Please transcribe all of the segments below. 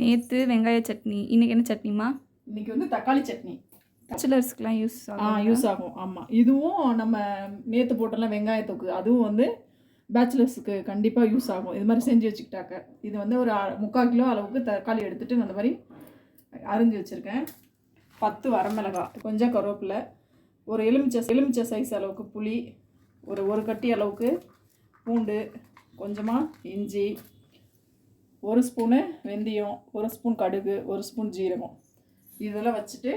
நேற்று வெங்காய சட்னி. இன்னைக்கு என்ன சட்னிமா இன்னைக்கு வந்து தக்காளி சட்னி. பேச்சுலர்ஸ்க்குலாம் யூஸ் ஆ ஆகும்? யூஸ் ஆகும். ஆமாம் இதுவும் நம்ம நேற்று போட்டோம்ல வெங்காய தொக்கு அதுவும் வந்து பேச்சுலர்ஸுக்கு கண்டிப்பாக யூஸ் ஆகும். இது மாதிரி செஞ்சு வச்சுக்கிட்டாக்க. இது வந்து ஒரு முக்கால் கிலோ அளவுக்கு தக்காளி எடுத்துட்டு நான் அந்த மாதிரி அரிஞ்சு வச்சுருக்கேன். பத்து வரமிளகாய் கொஞ்சம் கருவேப்பிலை ஒரு எலுமிச்சை எலுமிச்சை சைஸ் அளவுக்கு புளி ஒரு ஒரு கட்டி அளவுக்கு பூண்டு கொஞ்சமாக இஞ்சி ஒரு ஸ்பூனு வெந்தயம் ஒரு ஸ்பூன் கடுகு ஒரு ஸ்பூன் ஜீரகம். இதெல்லாம் வச்சுட்டு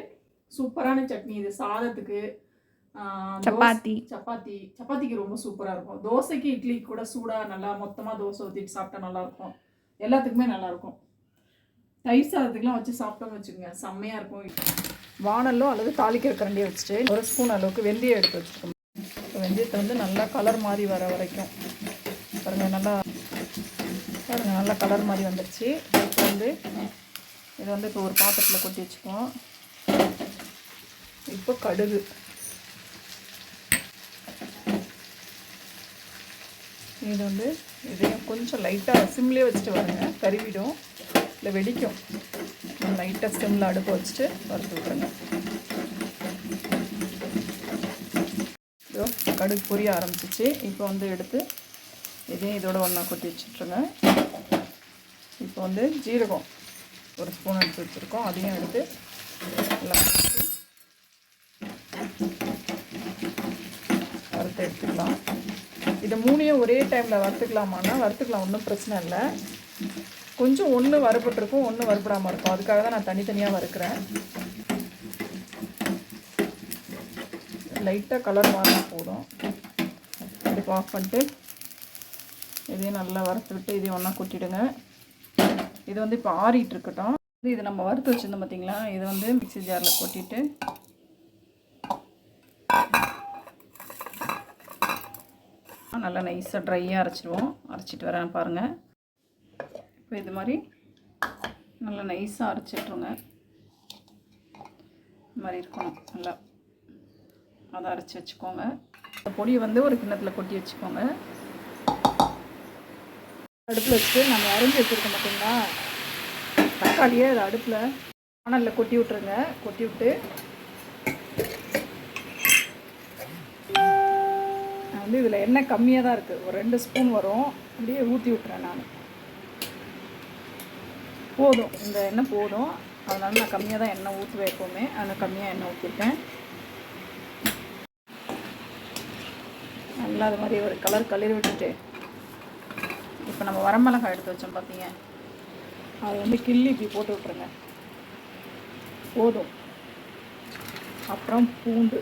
சூப்பரான சட்னி. இது சாதத்துக்கு சப்பாத்தி. சப்பாத்தி. சப்பாத்திக்கு ரொம்ப சூப்பராக இருக்கும். தோசைக்கு இட்லி கூட சூடாக நல்லா மொத்தமாக தோசை ஊற்றிட்டு சாப்பிட்டா நல்லாயிருக்கும் எல்லாத்துக்குமே நல்லாயிருக்கும் தயிர் சாதத்துக்குலாம் வச்சு சாப்பிட்டோம்னு வச்சுக்கோங்க. செம்மையாக இருக்கும். வானலோ அல்லது தாளிக்கிற கரண்டியை வச்சுட்டு ஒரு ஸ்பூன் அளவுக்கு வெந்தயம் எடுத்து வச்சுருக்கோம் வெந்தயத்தை வந்து நல்லா கலர் மாதிரி வர வரைக்கும். பாருங்க நல்லா பாருங்கள் நல்லா கலர் மாதிரி வந்துடுச்சு இப்போ வந்து இதை வந்து இப்போ ஒரு பாத்திரத்தில் கொட்டி வச்சுக்குவோம். இப்போ கடுகு. இது வந்து இதையும் கொஞ்சம் லைட்டாக சிம்லேயே வச்சுட்டு வரேங்க. கருவிடும். இல்லை வெடிக்கும். லைட்டாக சிம்மில் அடுப்பு வச்சுட்டு வறுத்து விட்ருங்க இதோ கடுகு பொரிய ஆரம்பிச்சிச்சு. இப்போ வந்து எடுத்து இதையும் இதோட ஒன்றா கொட்டி வச்சுட்ருங்க இப்போ வந்து ஜீரகம் ஒரு ஸ்பூன் எடுத்து வச்சுருக்கோம். அதையும் எடுத்து நல்லா வறுத்து எடுத்துக்கலாம். இதை மூணையும் ஒரே டைமில் வறுத்துக்கலாமான்னா வறுத்துக்கலாம். ஒன்றும் பிரச்சனை இல்லை. கொஞ்சம் ஒன்று வறுபட்டிருக்கும் ஒன்று வறுபடாமல் இருக்கும். அதுக்காக தான் நான் தனித்தனியாக வறுக்கிறேன். லைட்டாக கலர் மாறினா போதும். அடுப்பு ஆஃப் பண்ணிட்டு இதையும் நல்லா வறுத்து விட்டு இதையும் ஒன்றா கொட்டிடுங்க. இது வந்து இப்போ ஆறிட்டு இருக்கட்டும். இது நம்ம வறுத்து வச்சுருந்தோம் பார்த்தீங்களா இதை வந்து மிக்ஸி ஜாரில் கொட்டிட்டு நல்லா நைஸாக ட்ரையாக அரைச்சிடுவோம். அரைச்சிட்டு வரேன் பாருங்கள் இப்போ இது மாதிரி நல்லா நைஸாக அரைச்சிட்ருங்க இது மாதிரி இருக்கணும். நல்லா அதை அரைச்சி வச்சுக்கோங்க. இந்த பொடியை வந்து ஒரு கிண்ணத்தில் கொட்டி வச்சுக்கோங்க. அடுப்பில் வச்சுட்டு நம்ம அரைஞ்சி வச்சுருக்க பார்த்தீங்களா தக்காளியே அதை அடுப்பில் மணலில் கொட்டி விட்ருங்க கொட்டி விட்டு நான் வந்து இதில் எண்ணெய் கம்மியாக தான் இருக்குது ஒரு ரெண்டு ஸ்பூன் வரும். அப்படியே ஊற்றி விட்டுறேன் நான். போதும். இந்த எண்ணெய் போதும். அதனால நான் கம்மியாக தான் எண்ணெய் ஊற்றுவேன் எப்போவுமே. அதனால் கம்மியாக எண்ணெய் ஊற்றிருக்கேன் நல்லா அது மாதிரி ஒரு கலர் கலர் விட்டுட்டு இப்போ நம்ம வரமிளகாய் எடுத்து வச்சோம் பார்த்தீங்க அதை வந்து கிள்ளி இப்படி போட்டு விட்ருங்க போதும். அப்புறம் பூண்டு.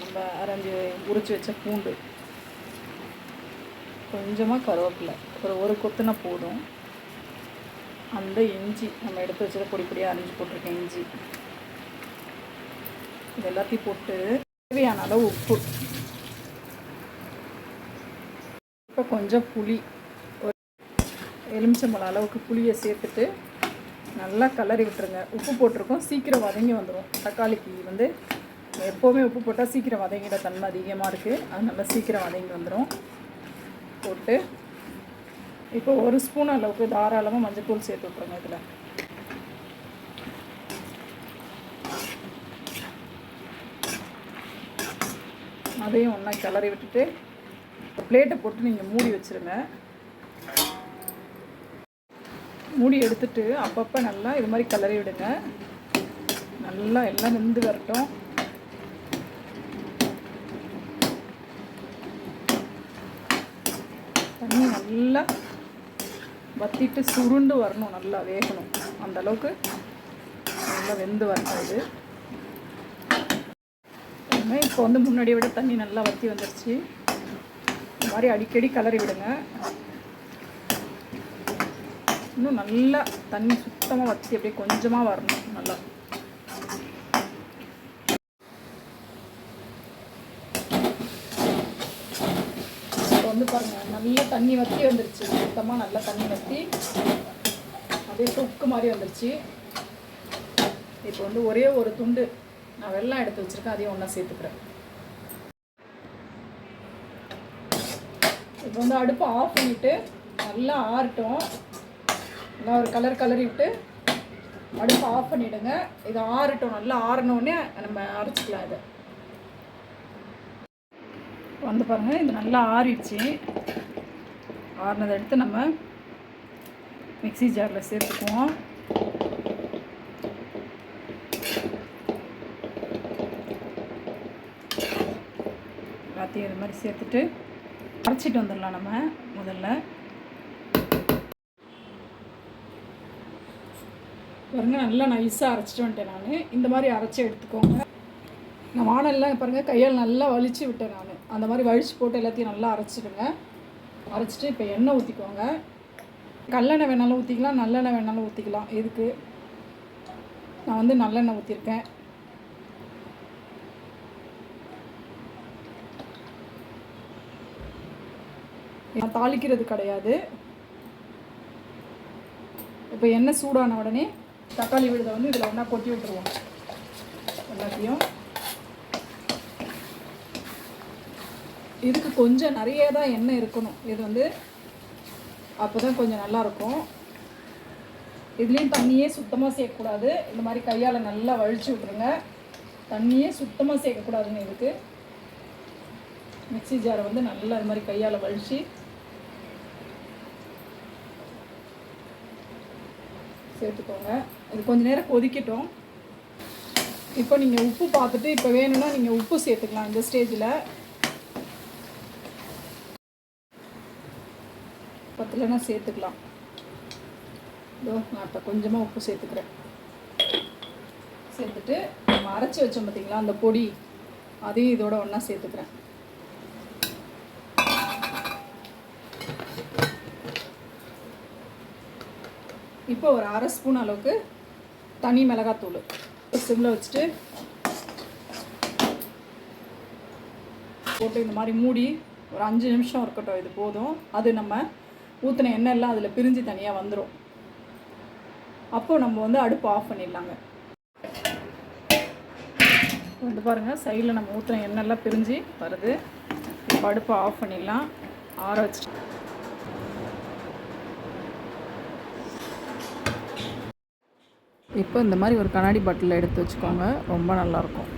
நம்ம அரைஞ்சி உரிச்சு வச்ச பூண்டு. கொஞ்சமாக கருவேப்பிலை. ஒரு ஒரு கொத்துனா போதும். அந்த இஞ்சி நம்ம எடுத்து வச்சதை பொடி பொடியாக அரைஞ்சி போட்டிருக்கேன் இஞ்சி. இது எல்லாத்தையும் போட்டு தேவையான அளவு உப்பு. இப்போ கொஞ்சம் புளி. எலுமிச்சம்பழம் அளவுக்கு புளியை சேர்த்துட்டு நல்லா கலரி விட்டுருங்க. உப்பு போட்டிருக்கோம். சீக்கிரம் வதங்கி வந்துடும் தக்காளிக்கு வந்து எப்போவுமே உப்பு போட்டால் சீக்கிரம் வதங்கிட தன்மை அதிகமாக இருக்குது அது நல்லா சீக்கிரம் வதங்கி வந்துடும் போட்டு இப்போ ஒரு ஸ்பூன் அளவுக்கு தாராளமாக மஞ்சள்தூள் சேர்த்து விட்ருங்க இதில். அதையும் ஒன்றா கிளறி விட்டுட்டு ஒரு பிளேட்டை போட்டு நீங்கள் மூடி வச்சுருங்க. மூடி எடுத்துட்டு அப்பப்போ நல்லா இது மாதிரி கிளறி விடுங்க. நல்லா எல்லாம் வெந்து வரட்டும். தண்ணி நல்லா வத்திட்டு சுருண்டு வரணும் நல்லா வேகணும். அந்த அளவுக்கு நல்லா வெந்து வரணும் இது. இப்போ வந்து முன்னாடியை விட தண்ணி நல்லா வத்தி வந்துருச்சு. இந்த மாதிரி அடிக்கடி கலரி விடுங்க. இன்னும் நல்லா தண்ணி சுத்தமாக வச்சு அப்படியே கொஞ்சமாக வரணும். நல்லா. இப்போ வந்து பாருங்கள் நல்லா தண்ணி வத்தி வந்துருச்சு. சுத்தமாக நல்லா தண்ணி வத்தி. அப்படியே தொக்கு மாதிரி வந்துருச்சு. இப்போ வந்து ஒரே ஒரு துண்டு நான் வெள்ளம் எடுத்து வச்சுருக்கேன் அதையும் ஒன்றா சேர்த்துக்கிறேன். இப்போ வந்து அடுப்பை ஆஃப் பண்ணிவிட்டு நல்லா ஆறட்டும். நல்லா ஒரு கலர் கலரி விட்டு அடுப்பு ஆஃப் பண்ணிவிடுங்க இது ஆறட்டும் நல்லா ஆறினோடனே நம்ம அரைச்சிக்கலாம் இதை. வந்து பாருங்கள் இது நல்லா ஆறிடுச்சு. ஆறினதை எடுத்து நம்ம மிக்ஸி ஜாரில் சேர்த்துக்குவோம். எல்லாத்தையும் இது மாதிரி சேர்த்துட்டு அரைச்சிட்டு வந்துடலாம் நம்ம முதல்ல. பாருங்க நல்லா நைஸாக அரைச்சிட்டு வந்துட்டேன் நான். இந்த மாதிரி அரைச்சி எடுத்துக்கோங்க. நான் வானெல்லாம் பாருங்கள் கையால் நல்லா வலிச்சு விட்டேன் நான். அந்த மாதிரி வலிச்சு போட்டு எல்லாத்தையும் நல்லா அரைச்சிடுங்க. அரைச்சிட்டு இப்போ எண்ணெய் ஊற்றிக்கோங்க கல்லெண்ணெய் வேணாலும் ஊற்றிக்கலாம் நல்லெண்ணெய் வேணாலும் ஊற்றிக்கலாம் எதுக்கு? நான் வந்து நல்லெண்ணெய் ஊற்றிருக்கேன் நான் தாளிக்கிறது கிடையாது. இப்போ எண்ணெய் சூடான உடனே தக்காளி விழுதை வந்து இதில் ஒன்றா கொட்டி விட்டுருவோம். எல்லாத்தையும். இதுக்கு கொஞ்சம் நிறைய தான் எண்ணெய் இருக்கணும். இது வந்து அப்போ தான் கொஞ்சம் நல்லாயிருக்கும் இதுலேயும் தண்ணியே சுத்தமாக சேர்க்கக்கூடாது. இந்த மாதிரி கையால் நல்லா வழித்து விட்ருங்க தண்ணியே சுத்தமாக சேர்க்கக்கூடாதுங்க இதுக்கு. மிக்ஸி ஜாரை வந்து நல்லா இது மாதிரி கையால் வழித்து சேர்த்துக்கோங்க. இது கொஞ்ச நேரம் கொதிக்கட்டும். இப்போ நீங்கள் உப்பு பார்த்துட்டு இப்போ வேணும்னா நீங்கள் உப்பு சேர்த்துக்கலாம் இந்த ஸ்டேஜில். பத்தலைன்னா சேர்த்துக்கலாம். இதோ நான் இப்போ கொஞ்சமாக உப்பு சேர்த்துக்கிறேன். சேர்த்துட்டு நம்ம அரைச்சி வச்சோம் பார்த்தீங்களா அந்த பொடி. அதையும் இதோட ஒன்றா சேர்த்துக்கிறேன். இப்போ ஒரு அரை ஸ்பூன் அளவுக்கு தனி மிளகாத்தூள். சிம்மில் வச்சுட்டு போட்டு இந்த மாதிரி மூடி ஒரு அஞ்சு நிமிஷம் இருக்கட்டும் இது போதும். அது நம்ம ஊற்றின எண்ணெய் எல்லாம் அதில் பிரிஞ்சு தனியாக வந்துடும் அப்போது நம்ம வந்து அடுப்பு ஆஃப் பண்ணிடலாங்க. வந்து பாருங்கள் சைடில் நம்ம ஊற்றின எண்ணெய்லாம் பிரிஞ்சு வருது. இப்போ அடுப்பை ஆஃப் பண்ணிடலாம். ஆற வச்சுட்டு இப்போ இந்த மாதிரி ஒரு கண்ணாடி பாட்டிலில் எடுத்து வச்சுக்கோங்க. ரொம்ப நல்லாயிருக்கும்.